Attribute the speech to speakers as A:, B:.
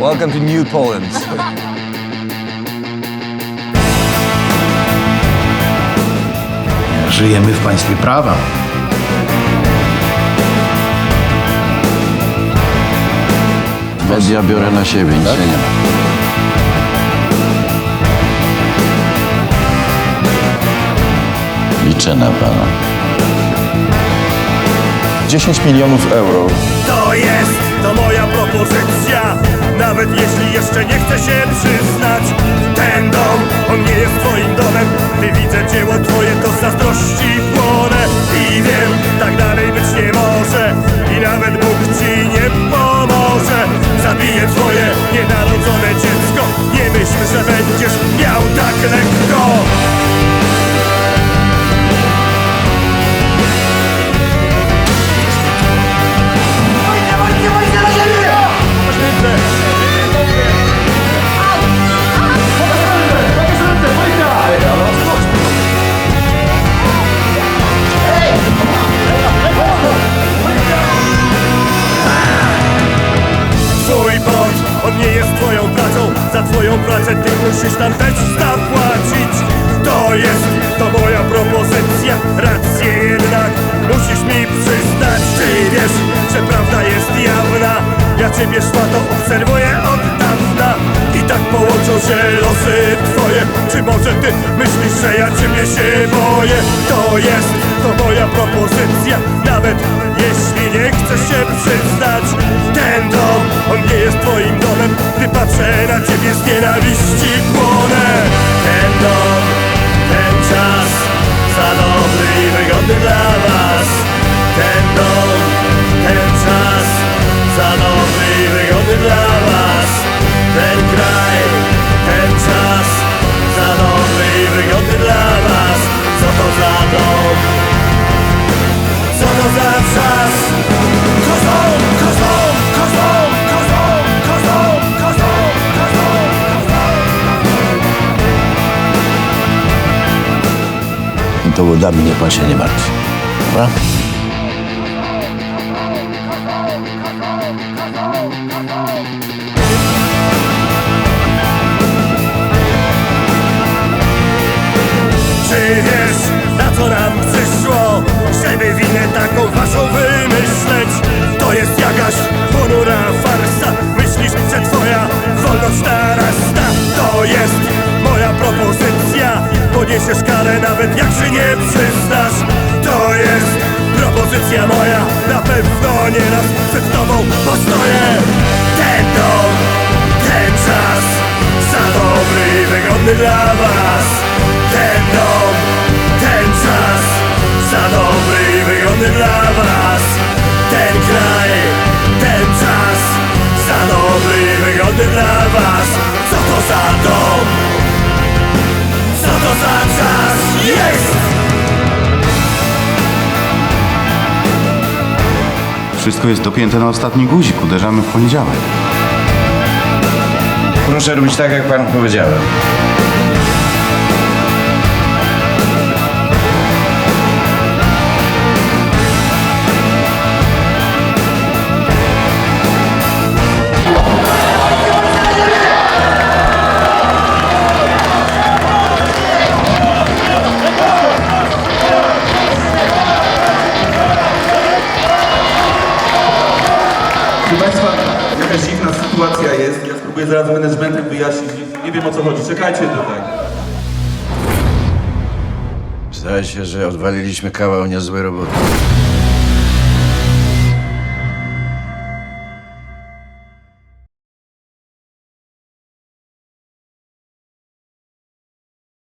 A: Welcome to New Poland.
B: Żyjemy w państwie prawa.
C: Media biorę na siebie, nic się nie ma. Liczę na pana.
D: 10 milionów euro.
E: To jest, to moja propozycja Nawet jeśli jeszcze nie chcę się przyznać Ten dom, on nie jest Za twoją pracę ty musisz nam też zapłacić. To jest, to moja propozycja Rację jednak musisz mi przyznać. Ty wiesz, że prawda jest jawna Ja ciebie szmato obserwuję od dawna. I tak połączą się losy twoje. Czy może ty myślisz, że ja ciebie się boję? To jest, to moja propozycja Nawet jeśli nie chcesz się przyznać on nie jest twoim domem. Gdy patrzę na ciebie z nienawiści płonę. Ten dom, ten czas Za dobry i wygodny dla was. Ten dom, ten czas Za dobry i wygodny dla was. Ten To
C: udami, niech pan się nie martwi. Dobra?
E: Poniesiesz karę nawet jak się nie przyznasz. To jest propozycja moja Na pewno nieraz przed tobą postoję. Ten dom, ten czas Za dobry i wygodny dla was. Ten dom, ten czas Za dobry i wygodny dla was
B: Wszystko jest dopięte na ostatni guzik. Uderzamy w poniedziałek.
D: Proszę robić tak, jak pan powiedziałem.
F: Proszę Państwa, jakaś dziwna sytuacja jest. Ja spróbuję zaraz managementem wyjaśnić. Nie, nie wiem o co chodzi. Czekajcie tutaj.
C: Zdaje się, że odwaliliśmy kawał niezłej roboty.